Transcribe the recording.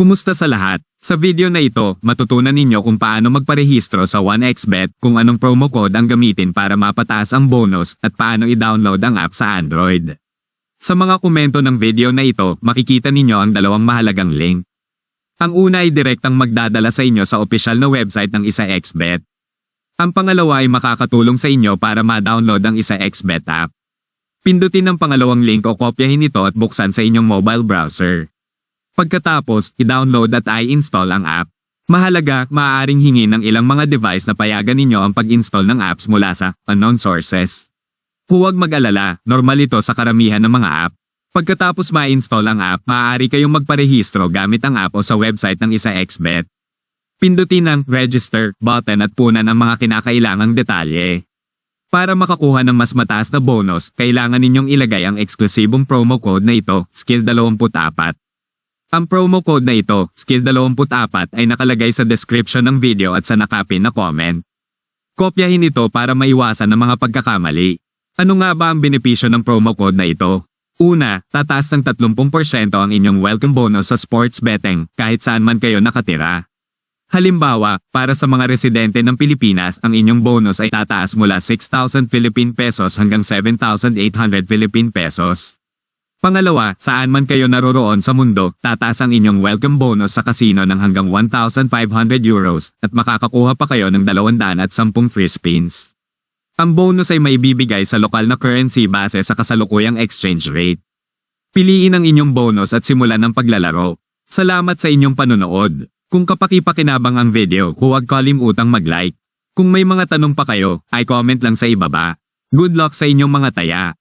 Kumusta sa lahat? Sa video na ito, matutunan ninyo kung paano magparehistro sa 1xBet, kung anong promo code ang gamitin para mapataas ang bonus, at paano i-download ang app sa Android. Sa mga komento ng video na ito, makikita ninyo ang dalawang mahalagang link. Ang una ay direktang magdadala sa inyo sa opisyal na website ng isa xbet. Ang pangalawa ay makakatulong sa inyo para ma-download ang isa xbet app. Pindutin ang pangalawang link o kopyahin ito at buksan sa inyong mobile browser. Pagkatapos, i-download at i-install ang app. Mahalaga, maaaring hingin ng ilang mga device na payagan ninyo ang pag-install ng apps mula sa unknown sources. Huwag mag-alala, normal ito sa karamihan ng mga app. Pagkatapos ma-install ang app, maaari kayong magparehistro gamit ang app o sa website ng isa xbet. Pindutin ang register button at punan ang mga kinakailangang detalye. Para makakuha ng mas mataas na bonus, kailangan ninyong ilagay ang eksklusibong promo code na ito, Skill24. Ang promo code na ito, Skill24 ay nakalagay sa description ng video at sa nakapin na comment. Kopyahin ito para maiwasan ng mga pagkakamali. Ano nga ba ang benepisyo ng promo code na ito? Una, tataas ng 30% ang inyong welcome bonus sa sports betting kahit saan man kayo nakatira. Halimbawa, para sa mga residente ng Pilipinas, ang inyong bonus ay tataas mula 6,000 Philippine pesos hanggang 7,800 Philippine pesos. Pangalawa, saan man kayo naroroon sa mundo, tataas ang inyong welcome bonus sa casino ng hanggang 1,500 euros at makakakuha pa kayo ng 210 free spins. Ang bonus ay maibibigay sa lokal na currency base sa kasalukuyang exchange rate. Piliin ang inyong bonus at simulan ang paglalaro. Salamat sa inyong panonood. Kung kapaki-pakinabang ang video, huwag kalimutang mag-like. Kung may mga tanong pa kayo, ay comment lang sa ibaba. Good luck sa inyong mga taya.